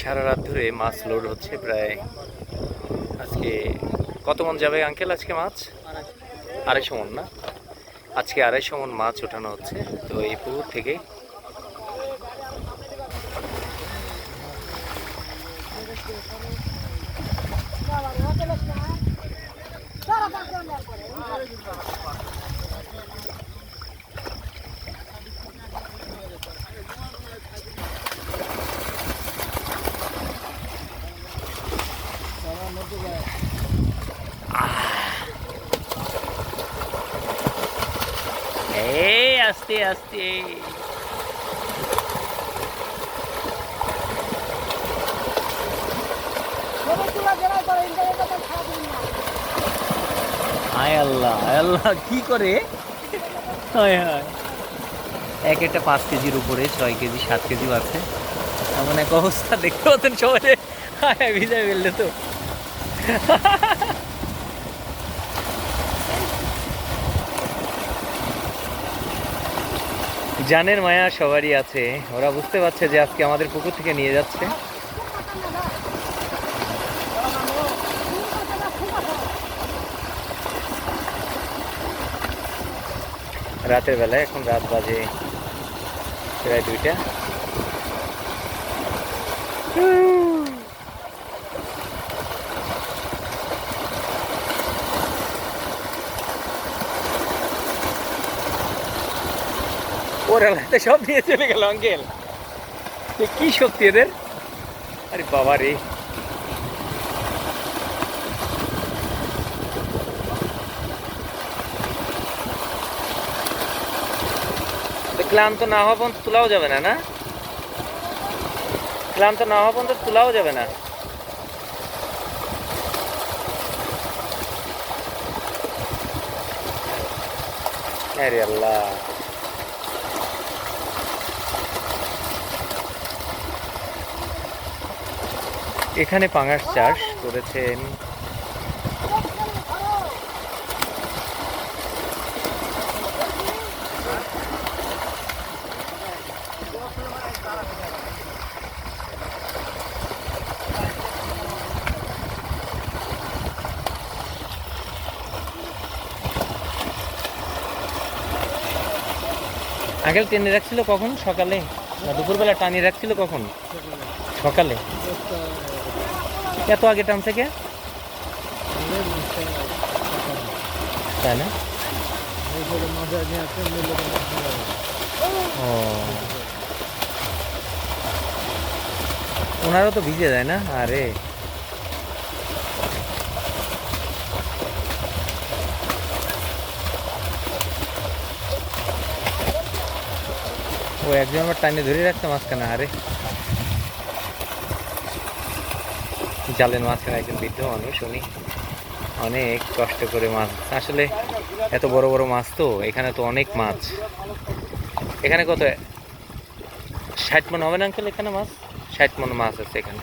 সারা রাত ধরে মাছ লোড হচ্ছে প্রায় আজকে কত মন যাবে আঙ্কেল আজকে মাছ? আড়াইশো মন না? আজকে আড়াইশো মন মাছ ওঠানো হচ্ছে। তো এই পুকুর থেকে আস্তে আস্তে আল্লাহ আয় আল্লাহ কি করে? হায় হায়। এক একটা পাঁচ কেজির উপরে ছয় কেজি সাত কেজিও আছে। এমন এক অবস্থা দেখতে পাচ্ছেন সবাই হায় ভিজায় ফেললে তো। জানের মায়া সবারই আছে। ওরা বুঝতে পারছে যে আজকে আমাদের পুকুর থেকে নিয়ে যাচ্ছে। রাতের বেলায় এখন রাত বাজে প্রায় দুইটা। ওর সব নিয়ে চলে গেল, আঙ্কেল। কি শক্তি এদের? আরে বাবা রে। ক্লান্ত না হওয়া পর্যন্ত তোলাও যাবে না না? ক্লান্ত না হওয়া পর্যন্ত তোলাও যাবে না। আরে আল্লাহ। এখানে পাঙাশ চাষ করেছেন। আগে টেনে রাখছিল কখন? সকালে? দুপুরবেলা টানিয়ে রাখছিল কখন? সকালে। এত আগে টানছে কে তাই না? ও। ওনারও তো ভিজে যায় না? আরে। ও একজন আবার টাইনে ধরে রাখতে মাঝখানে, আরে। জালের মাঝখানে একজন বৃদ্ধ মানুষ, উনি অনেক কষ্ট করে মাছ, আসলে এত বড় বড় মাছ তো, এখানে তো অনেক মাছ। এখানে কত? ষাট মন হবে না আঙ্কেল এখানে মাছ? ষাট মন মাছ আছে এখানে।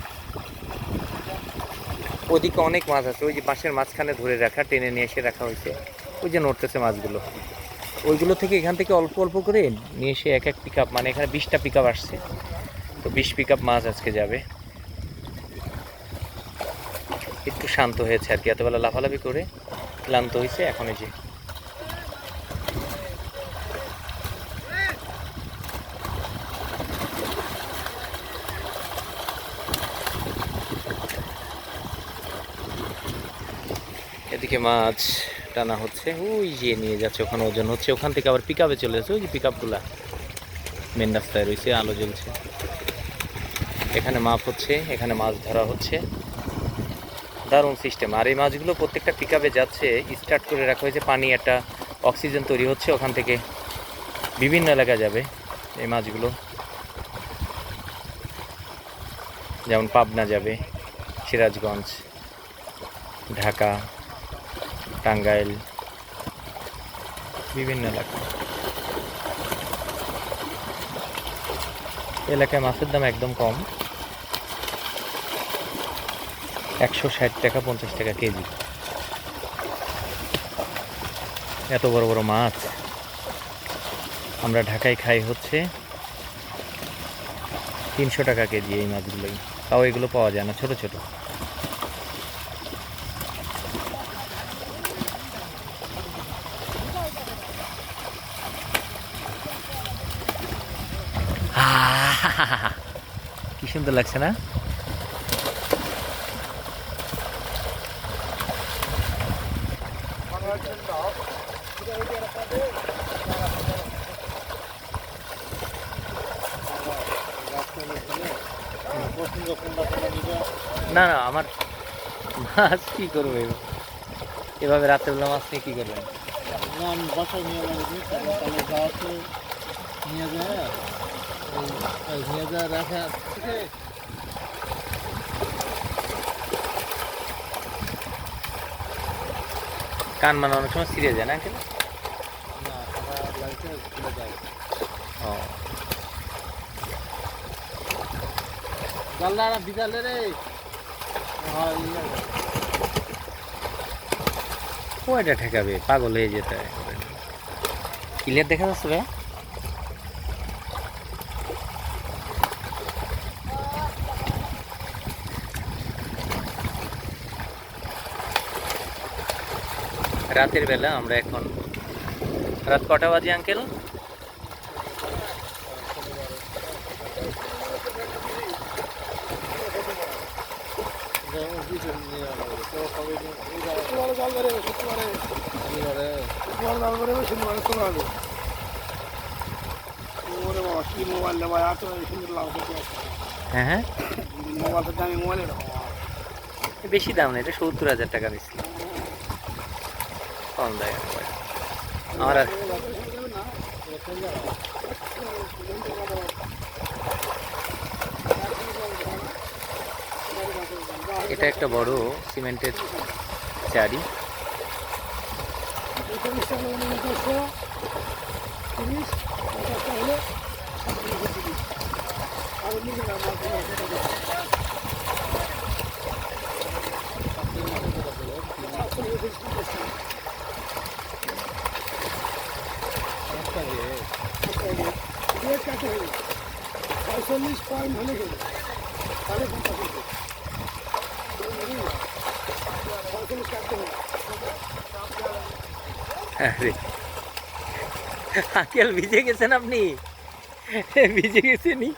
ওদিকে অনেক মাছ আছে, ওই যে বাঁশের মাঝখানে ধরে রাখা, টেনে নিয়ে এসে রাখা হয়েছে। ওই যে নড়তেছে মাছগুলো। ওইগুলো থেকে এখান থেকে অল্প অল্প করে নিয়ে এসে এক এক পিক মানে এখানে বিশটা পিক আসছে। তো বিশ পিক মাছ আজকে যাবে। একটু শান্ত হয়েছে আর কি। এতবেলা লাফালাফি করে ক্লান্ত হয়েছে, এখন এই যে। এদিকে মাছ টানা হচ্ছে, ওই যে নিয়ে যাচ্ছে ওখানে ওজন হচ্ছে। ওখান থেকে আবার পিক আপে চলে যাচ্ছে, ওই যে পিক আপগুলা মেন রাস্তায় রয়েছে, আলো জ্বলছে। এখানে মাপ হচ্ছে, এখানে মাছ ধরা হচ্ছে। দারুণ সিস্টেম। আর এই মাছগুলো প্রত্যেকটা পিক যাচ্ছে স্টার্ট করে রাখা হয়েছে, পানি একটা অক্সিজেন তৈরি হচ্ছে ওখান থেকে। বিভিন্ন এলাকা যাবে এই মাছগুলো। যেমন পাবনা যাবে, সিরাজগঞ্জ, ঢাকা, টাঙ্গাইল, বিভিন্ন এলাকা। এলাকায় মাছের দাম একদম কম। একশো ষাট টাকা, পঞ্চাশ টাকা কেজি। এত বড় বড় মাছ। আমরা ঢাকায় খাই হচ্ছে তিনশো টাকা কেজি এই মাছগুলোই। তাও এগুলো পাওয়া যায় না, ছোট ছোট। কি সুন্দর লাগছে না? না না আমার মাছ কি করবে? এভাবে রাত্রেবেলা মাছ নিয়ে কি করবেন? আমি বাসায় নিয়ে যাব নিয়ে যায় নিয়ে যায় রাখা। থেকে কান মানে অনেক সময় সিরিয়ে যায় না আঙ্কেল না টাকা লাগছে খুলে যায়। ও। বিদালে রে। হ্যাঁ ইয়ে ও এটা ঠেকাবে? পাগল হয়ে যেতে হয়। ক্লিয়ার দেখা যাচ্ছে ভাই? রাতের বেলা আমরা এখন রাত কটা বাজে আঙ্কেল যেমন কিছু নিয়ে যাব তো কবে দিন এই যাব তোমার জাল ধরে শুক্রবারে শনিবারে সুন্দর হ্যাঁ হ্যাঁ। দামি মোবাইল বেশি দাম না এটা সত্তর হাজার টাকা নিচ্ছিল কম দেয় আমার আর এটা একটা বড় সিমেন্টের চারি। পঁয়তাল্লিশ পয়েন্ট হলে গেল। তাহলে পঞ্চাশ পঁয়তাল্লিশ কাটতে হবে আরে। আঙ্কেল, ভিজে গেছেন আপনি? ভিজে গেছেনি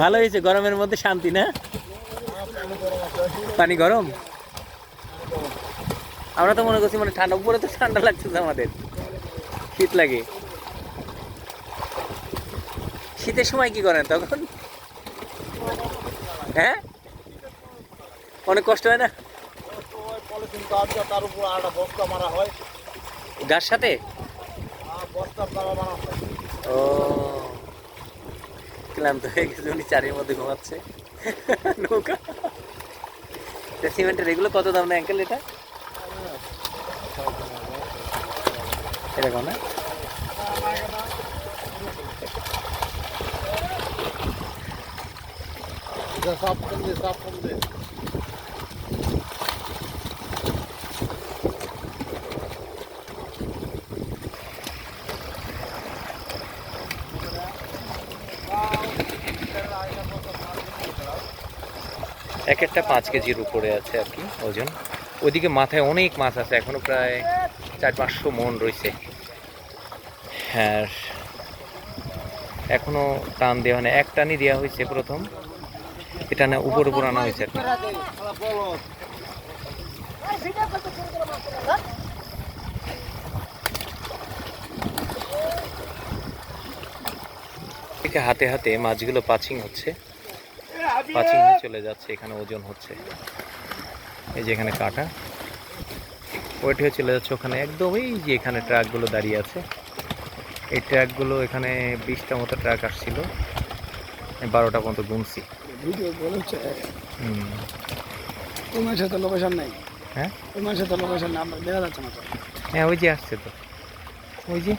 ভালো হয়েছে, গরমের মধ্যে শান্তি, না? পানি গরম? আমরা তো মনে করছি মানে ঠান্ডা, উপরে তো ঠান্ডা লাগতেছে আমাদের। শীত লাগে। শীতের সময় কি করেন তখন? হ্যাঁ? অনেক কষ্ট হয় না? পলিথিন তার উপর বস্তা মারা হয় গার সাথে? দাবা মারা হয় ও, ক্লান্ত হয়ে গেছে, উনি চারির মধ্যে ঘুমাচ্ছে। নৌকা। সিমেন্টের এগুলো কত দাম না অ্যাঙ্কেল এটা? এরকম না? সাপ কম কম এক একটা পাঁচ কেজির উপরে আছে আর কি ওজন। ওইদিকে মাথায় অনেক মাছ আছে, এখনও প্রায় চার পাঁচশো মন রয়েছে হ্যাঁ এখনও টান দেওয়া হয় না, এক টানই দেওয়া হয়েছে প্রথম। এটা না উপর উপর আনা হয়েছে হাতে হাতে মাছগুলো পাচিং হচ্ছে। পাচিং হয়ে চলে যাচ্ছে এখানে ওজন হচ্ছে। এই যে এখানে কাটা। ওয়েট হয়ে চলে যাচ্ছে ওখানে। একদম এই যে এখানে ট্রাকগুলো দাঁড়িয়ে আছে। এই ট্রাকগুলো এখানে বিশটা মতো ট্রাক আসছিল। বারোটা পর্যন্ত গুনছি। ভিডিও বলেছে হুম। মানুষের তো লোকেশন নেই। হ্যাঁ? লোকেশন নেই দেখা যাচ্ছে না হ্যাঁ ওই যে আসছে তো। ওই যে?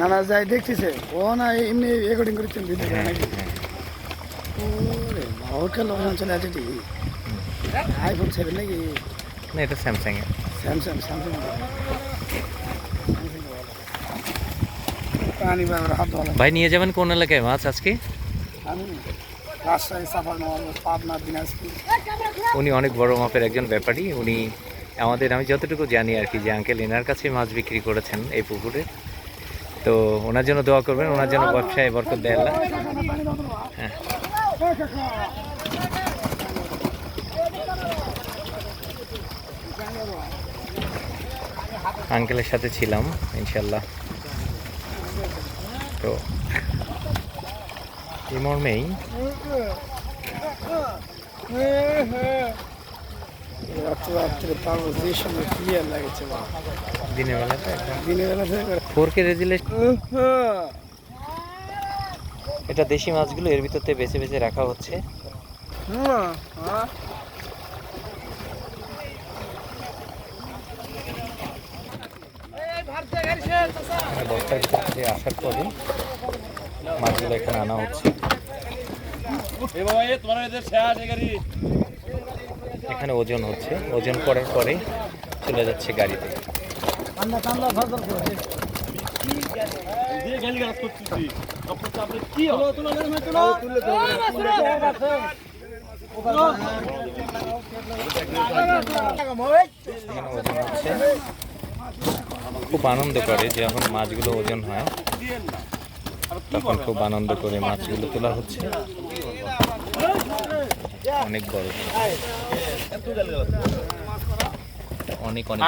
নানা যাই দেখতেছে। ও না এমনি রেকর্ডিং করছেন ভিডিও হ্যাঁ নাকি? হ্যাঁ লোকেশন চলে আছে ঠিক আইফোন সেভেন নাকি না এটা স্যামসাংয়ের স্যামসাং স্যামসাং পানি ব্যবহার হাত ধোয়া ভাই নিয়ে যাবেন কোন এলাকায় মাছ আজকে আমি রাজশাহী সাফার পাবনা দিনাজপুর উনি অনেক বড় মাপের একজন ব্যাপারী উনি আমাদের আমি যতটুকু জানি আর কি যে আঙ্কেল এনার কাছে মাছ বিক্রি করেছেন এই পুকুরে তো ওনার জন্য দোয়া করবেন ওনার জন্য ব্যবসায় বরকত দেয় আল্লাহ হ্যাঁ আঙ্কেলের সাথে ছিলাম ইনশাল্লাহ তো এই মর্মেই বেলাতে একদম। দিনের বেলা ফোর কে রেজুলেশন। এটা দেশি মাছগুলো এর ভিতরতে বেছে বেছে রাখা হচ্ছে হ্যাঁ আর বস্তার ভিতর থেকে আসার পরে মাছগুলো এখানে আনা হচ্ছে। এখানে ওজন হচ্ছে। ওজন করার পরে চলে যাচ্ছে গাড়িতে। ওজন হচ্ছে। খুব আনন্দ করে যখন মাছগুলো ওজন হয়। তখন খুব আনন্দ করে মাছগুলো তোলা হচ্ছে। অনেক বড়। অনেক অনেক